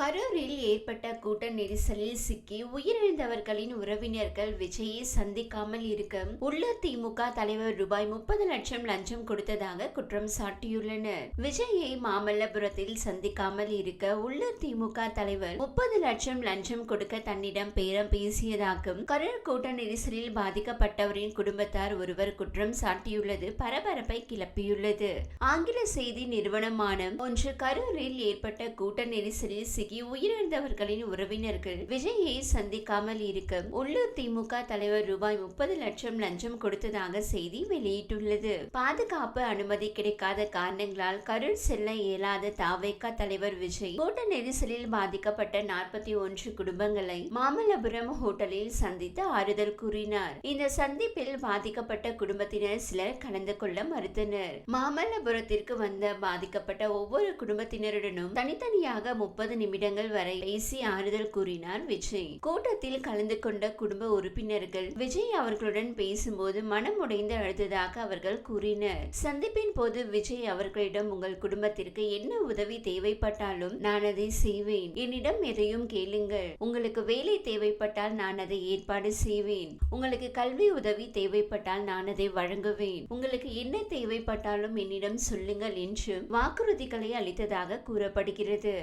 கரூரில் ஏற்பட்ட கூட்ட நெரிசலில் சிக்கி உயிரிழந்தவர்களின் உறவினர்கள் விஜயை சந்திக்காமல் இருக்க உள்ளூர் திமுக தலைவர் ரூபாய் முப்பது லட்சம் லஞ்சம் கொடுத்ததாக குற்றம் சாட்டியுள்ளனர். விஜயை மாமல்லபுரத்தில் சந்திக்காமல் இருக்க உள்ளூர் திமுக தலைவர் முப்பது லட்சம் லஞ்சம் கொடுக்க தன்னிடம் பேரம் பேசியதாகவும் கரூர் கூட்ட நெரிசலில் பாதிக்கப்பட்டவரின் குடும்பத்தார் ஒருவர் குற்றம் சாட்டியுள்ளது பரபரப்பை கிளப்பியுள்ளது. ஆங்கில செய்தி நிறுவனமான ஒன்று கரூரில் ஏற்பட்ட கூட்ட நெரிசலில் சிக்கி உயிரிழந்தவர்களின் உறவினர்கள் விஜயை சந்திக்காமல் இருக்க உள்ளூர் திமுக தலைவர் ரூபாய் முப்பது லட்சம் லஞ்சம் கொடுத்ததாக செய்தி வெளியிட்டுள்ளது. பாதுகாப்பு அனுமதி கிடைக்காத காரணங்களால் கரூர் செல்ல இயலாத தாவேக்கா தலைவர் விஜய் கூட்ட நெரிசலில் பாதிக்கப்பட்ட நாற்பத்தி ஒன்று குடும்பங்களை மாமல்லபுரம் ஹோட்டலில் சந்தித்து ஆறுதல் கூறினார். இந்த சந்திப்பில் பாதிக்கப்பட்ட குடும்பத்தினர் சிலர் கலந்து கொள்ள மறுத்தனர். மாமல்லபுரத்திற்கு வந்த பாதிக்கப்பட்ட ஒவ்வொரு குடும்பத்தினருடனும் தனித்தனியாக முப்பது நிமிடங்கள் வரை பேசி ஆறுதல் கூறினார் விஜய். கூட்டத்தில் கலந்து கொண்ட குடும்ப உறுப்பினர்கள் விஜய் அவர்களுடன் பேசும்போது மனம் உடைந்து அழுததாக அவர்கள் கூறினர். சந்திப்பின் போது விஜய் அவர்களிடம் உங்கள் குடும்பத்திற்கு என்ன உதவி தேவைப்பட்டாலும் நான் அதை செய்வேன். என்னிடம் எதையும் கேளுங்கள். உங்களுக்கு வேலை தேவைப்பட்டால் நான் அதை ஏற்பாடு செய்வேன். உங்களுக்கு கல்வி உதவி தேவைப்பட்டால் நான் அதை வழங்குவேன். உங்களுக்கு என்ன தேவைப்பட்டாலும் என்னிடம் சொல்லுங்கள் என்று வாக்குறுதிகளை அளித்ததாக கூறப்படுகிறது.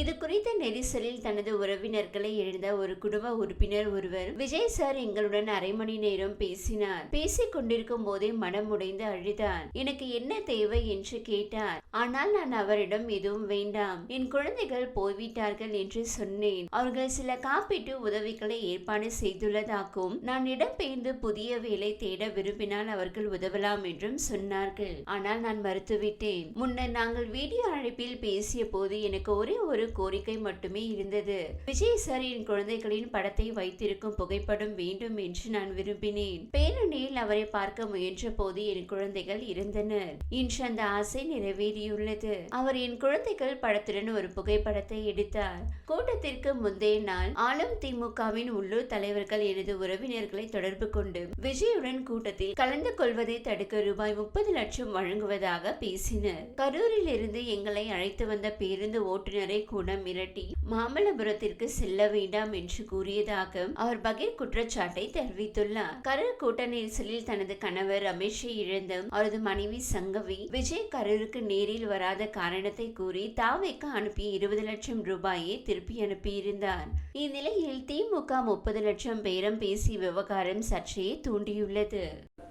இது நெரிசலில் தனது உறவினர்களை எழுந்த ஒரு குடும்ப உறுப்பினர் ஒருவர் விஜய் சார் எங்களுடன் அரை மணி நேரம் பேசினார். பேசிக் கொண்டிருக்கும் போதே மனம் உடைந்து அழுதார் எனக்கு என்ன தேவை? என்று கேட்டார். ஆனால் நான் அவரிடம் எதுவும் வேண்டாம். என் குழந்தைகள் போய்விட்டார்கள் என்று சொன்னேன். அவர்கள் சில காப்பீட்டு உதவிகளை ஏற்பாடு செய்துள்ளதாகவும் நான் இடம்பெயர்ந்து புதிய வேலை தேட விரும்பினால் அவர்கள் உதவலாம் என்றும் சொன்னார்கள். ஆனால் நான் மறுத்துவிட்டேன். முன்னர் நாங்கள் வீடியோ அழைப்பில் பேசிய போது எனக்கு ஒரே ஒரு கோரிக்கை மட்டுமே இருந்தது. விஜய் சார் என் குழந்தைகளின் படத்தை வைத்திருக்கும் புகைப்படம் வேண்டும் என்று நான் விரும்பினேன். பேரணியில் அவரை பார்க்க முயன்ற போது என் குழந்தைகள் இருந்தனர் இன்று அந்த ஆசை நிறைவேறியுள்ளது. அவர் என் குழந்தைகள் படத்துடன் ஒரு புகைப்படத்தை எடுத்தார். கூட்டத்திற்கு முந்தைய நாள் ஆளும் திமுகவின் உள்ளூர் தலைவர்கள் எனது உறவினர்களை தொடர்பு கொண்டு விஜயுடன் கூட்டத்தில் கலந்து கொள்வதை தடுக்க ரூபாய் முப்பது லட்சம் வழங்குவதாக பேசினர். கரூரில் இருந்து எங்களை அழைத்து வந்த பேருந்து ஓட்டுநரை கூட மிரட்டி மிரட்டி மாமல்லபுரத்திற்கு செல்ல வேண்டாம் என்று கூறியதாக அவர் பகீர் குற்றச்சாட்டை தெரிவித்துள்ளார். கரூர் கூட்ட நெரிசலில் தனது கணவர் ரமேஷை இழந்த அவரது மனைவி சங்கவி விஜய் கரூருக்கு நேரில் வராத காரணத்தை கூறி தாவைக்கு அனுப்பிய இருபது லட்சம் ரூபாயை திருப்பி அனுப்பியிருந்தார். இந்நிலையில் திமுக முப்பது லட்சம் பேரம் பேசி விவகாரம் சர்ச்சையை தூண்டியுள்ளது.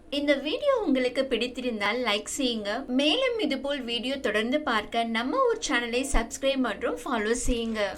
இந்த வீடியோ உங்களுக்கு பிடித்திருந்தால் லைக் செய்யுங்க. மேலும் இதுபோல் வீடியோ தொடர்ந்து பார்க்க நம்ம ஒரு சேனலை சப்ஸ்கிரைப் மற்றும் ஃபாலோ செய்யுங்க seeing a